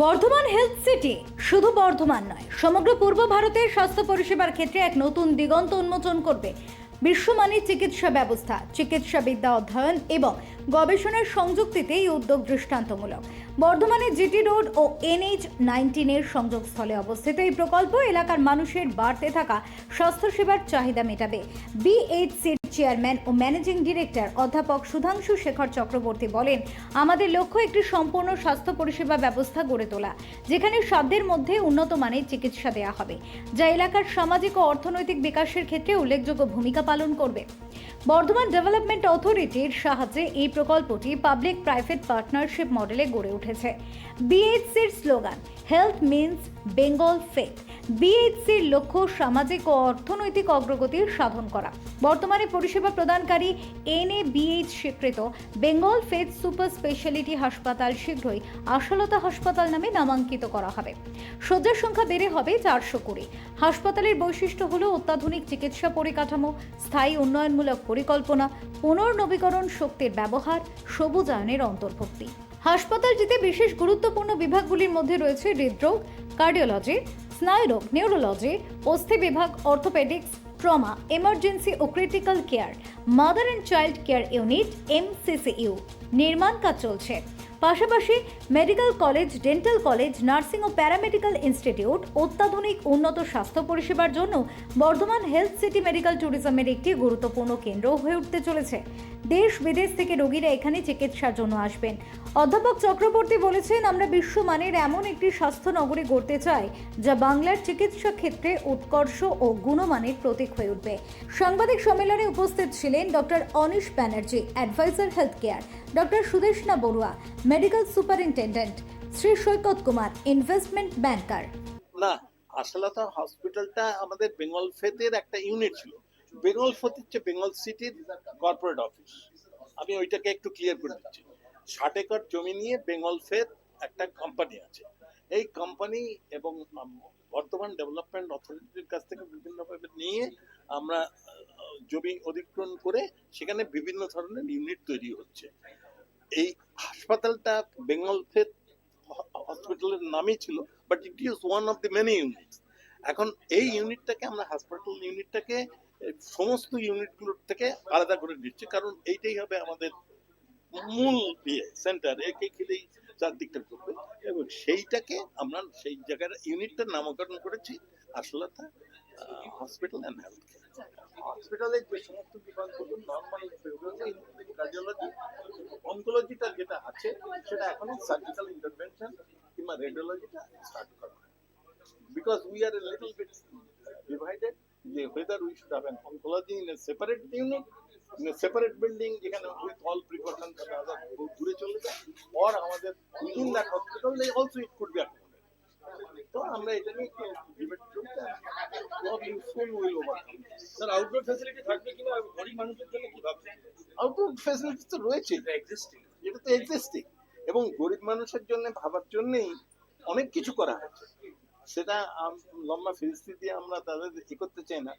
Bardhaman health city শুধু বর্ধমান নয়, সমগ্র পূর্ব ভারতের স্বাস্থ্য পরিষেবার ক্ষেত্রে এক নতুন দিগন্ত উন্মোচন করবে বিশ্বমানের চিকিৎসা ব্যবস্থা চিকিৎসা বিদ্যা অধ্যয়ন এবং গবেষণার সংযুক্তিতে এই উদ্যোগ দৃষ্টান্তমূলক। বর্ধমানে জিটি রোড ও এনএইচ নাইনটিনের সংযোগস্থলে অবস্থিত এই প্রকল্প এলাকার মানুষের বাড়তে থাকা স্বাস্থ্যসেবার চাহিদা মেটাবে। বিএইচসির চেয়ারম্যান ও ম্যানেজিং ডিরেক্টর অধ্যাপক সুধাংশু শেখর চক্রবর্তী বলেন, আমাদের লক্ষ্য একটি সম্পূর্ণ স্বাস্থ্য পরিষেবা ব্যবস্থা গড়ে তোলা, যেখানে সাধ্যের মধ্যে উন্নত মানের চিকিৎসা দেওয়া হবে, যা এলাকার সামাজিক ও অর্থনৈতিক বিকাশের ক্ষেত্রে উল্লেখযোগ্য ভূমিকা পালন করবে। বর্ধমান ডেভেলপমেন্ট অথরিটির সাহায্যে এই প্রকল্পটি পাবলিক প্রাইভেট পার্টনারশিপ মডেলে গড়ে উঠেছে। বিএইচসির slogan health means Bengal faith বিএইচসির লক্ষ্য সামাজিক ও অর্থনৈতিক অগ্রগতির সাধন করা। বর্তমানে পরিষেবা প্রদানকারী এনএবিএইচ স্বীকৃত বেঙ্গল ফেথ সুপার স্পেশালিটি হাসপাতাল শীঘ্রই আশালতা হাসপাতাল নামে নামাঙ্কিত করা হবে। শয্যার সংখ্যা বেড়ে হবে চারশো কুড়ি। হাসপাতালের বৈশিষ্ট্য হল অত্যাধুনিক চিকিৎসা পরিকাঠামো, স্থায়ী উন্নয়নমূলক পরিকল্পনা, পুনর্নবীকরণ শক্তির ব্যবহার, সবুজায়নের অন্তর্ভুক্তি। হাসপাতালটিতে বিশেষ গুরুত্বপূর্ণ বিভাগগুলির মধ্যে রয়েছে হৃদরোগ, কার্ডিওলজি, স্নায়ুরোগ, নিউরোলজি, অস্থি বিভাগ, orthopaedics, trauma, emergency O critical care, mother and child care unit, MCCU. নির্মাণ কাজ চলছে। পাশাপাশি medical college, dental college, nursing ও প্যারামেডিক্যাল ইনস্টিটিউট অত্যাধুনিক উন্নত স্বাস্থ্য পরিষেবার জন্য বর্ধমান হেলথ সিটি মেডিকেল ট্যুরিজমের একটি গুরুত্বপূর্ণ কেন্দ্র হয়ে উঠতে চলেছে। দেশ বিদেশ থেকে রোগীরা এখানে চিকিৎসার জন্য আসবেন। অধ্যাপক চক্রবর্তী বলেছেন, আমরা বিশ্বমানের এমন একটি স্বাস্থ্য নগরী গড়তে চাই, যা বাংলার চিকিৎসা ক্ষেত্রে উৎকর্ষ ও গুণমানের প্রতীক হয়ে উঠবে। সাংবাদিক সম্মেলনে উপস্থিত ছিলেন doctor Anish Banerjee, adviser health care. Doctor Sudeshna Barua medical superintendent Shri Saikat Kumar investment banker না আশালতা হসপিটালটা আমাদের বেঙ্গল ফেথের একটা ইউনিট ছিল। বেঙ্গল ফেথ হচ্ছে বেঙ্গল সিটির কর্পোরেট অফিস আমি ওইটাকে একটু ক্লিয়ার করে দিচ্ছি। ষাট একর জমি নিয়ে বেঙ্গল ফেথ একটা কোম্পানি আছে। এই কোম্পানি এবং বর্তমান ডেভেলপমেন্ট অথরিটির কাছ থেকে বিভিন্নভাবে নিয়ে আমরা জমি অধিগ্রহণ করে সেখানে বিভিন্ন ধরনের ইউনিট তৈরি হচ্ছে। এই হাসপাতালটা বেঙ্গল ফেথ হসপিটালের নামই ছিল but it is one of the many units এখন এই ইউনিটটাকে আমরা হাসপাতাল ইউনিটটাকে সমস্ত ইউনিটগুলোর থেকে আলাদা করে দিচ্ছি কারণ এইটাই হবে আমাদের মূল ইয়ে সেন্টার একে খেলেই চারদিকটা করবে। এবং সেইটাকে আমরা সেই জায়গার ইউনিটটার নামকরণ করেছি, Ashalata hospital and health care হসপিটালে যে সমস্ত বিভাগ নর্মাল কার্ডিওলজি অনকোলজিটা যেটা আছে, সেটা এখনও সার্জিক্যাল ইন্টারভেনশন কিংবা রেডিওলজিটা স্টার্ট করা। Because we are a little bit divided যে whether we should have an oncology in a separate unit in a separate building যেখানে উইথ অল প্রিকশন দূরে চলে যায় অর আমাদের within that hospital they also it could be attend তো আমরা এটা নিয়ে একটু ডিবেট চলছে useful will sir outdoor facility থাকবে কিনা গরিব মানুষের জন্য কি ভাবছেন? আউটডোর ফ্যাসিলিটি তো রয়েছে। এক্সিস্টিং এটা তো এক্সিস্টিং এবং গরিব মানুষের জন্য ভাবার জন্যই অনেক কিছু করা হয়েছে সেটা লম্বা ফিরিস্তি দিয়ে আমরা তাদের ই করতে চাই না।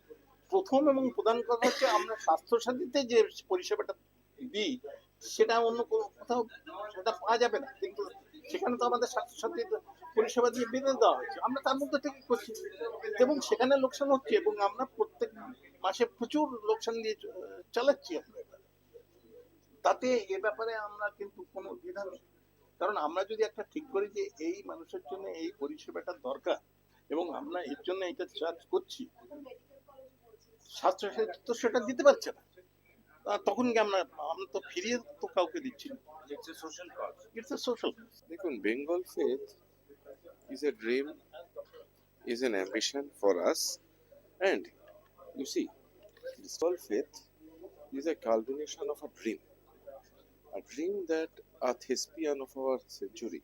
প্রথম এবং প্রধান কথা হচ্ছে আমরা স্বাস্থ্য সাথীতে যে পরিষেবাটা দিই সেটা অন্য কোনো কোথাও সেটা পাওয়া যাবে না। কিন্তু সেখানে তো আমাদের স্বাস্থ্য সাথীর পরিষেবা দিয়ে বেঁধে দেওয়া হয়েছে। আমরা তার মধ্যে থেকে করছি। এবং সেখানে লোকসান হচ্ছে এবং আমরা প্রত্যেক মাসে প্রচুর লোকসান দিয়ে চালাচ্ছি আমরা তাতে এ ব্যাপারে আমরা কিন্তু কোনো দ্বিধা নেই। কারণ আমরা যদি একটা ঠিক করি যে এই মানুষের জন্য এই পরিষেবাটা দরকার এবং আমরা এর জন্য এটা চার্জ করছি স্বাস্থ্য তো সেটা দিতে পারছে না। তখন কি আমরা আমরা তো ফিরিয়ে তো কাউকে দিচ্ছি না। It's a social cause it's a social দেখুন Bengal faith is a dream, is an ambition for us, and you see, this whole faith is a culmination of a dream, a dream that a thespian of our century,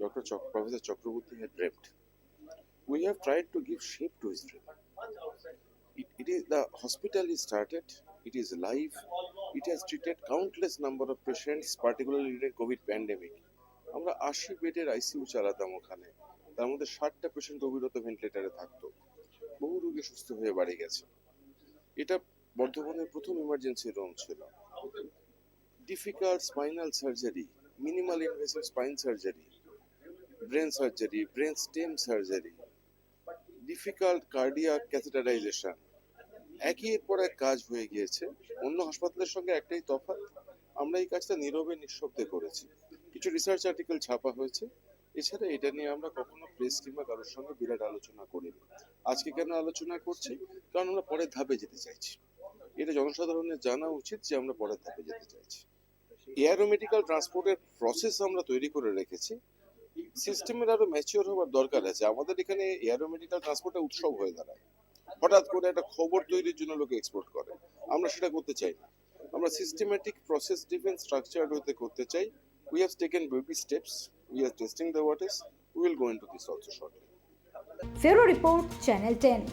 Dr. Chak- Professor Chakraborty had dreamt. We have tried to give shape to his dream. It, it is the hospital is started. It is live. It has treated countless number of patients, particularly during COVID pandemic. আমরা আশি বেডের ICU চালাতাম ওখানে তার মধ্যে ষাটটা patient অবিরত ভেন্টিলেটারে থাকতো। বহু রোগী সুস্থ হয়ে বাড়ি গেছে। এটা বর্ধমানের প্রথম ইমার্জেন্সি রুম ছিল। Difficult spinal surgery minimal invasive spine surgery brain surgery brain stem surgery difficult cardiac catheterization. একই পর এক কাজ হয়ে গিয়েছে। অন্য হাসপাতালের সঙ্গে একটাই তফাৎ, আমরা এই কাজটা নীরবে নিঃশব্দে করেছি। কিছু রিসার্চ আর্টিকেল ছাপা হয়েছে। এছাড়া এটা নিয়ে আমরা কখনো প্রেস কিংবা কারোর সঙ্গে বিরাট আলোচনা করিনি। আজকে কেন আলোচনা করছি? কারণ আমরা পরের ধাপে যেতে চাইছি। এটা জনসাধারণের জানা উচিত যে আমরা পরের ধাপে যেতে চাইছি। এয়ারো মেডিকেল ট্রান্সপোর্টের প্রসেস আমরা তৈরি করে রেখেছি। সিস্টেমের আরও ম্যাচিওর হওয়ার দরকার আছে। আমাদের এখানে এয়ারো মেডিকেল ট্রান্সপোর্টে উৎসব হয়ে দাঁড়ায়। হঠাৎ করে একটা খবর তৈরির জন্য লোকে এক্সপোর্ট করে। আমরা সেটা করতে চাই না। আমরা সিস্টেম্যাটিক প্রসেস ডিফেন্স স্ট্রাকচার হতে করতে চাই। We have taken baby steps we are testing the waters. We will go into this also shortly. Zero Report Channel 10.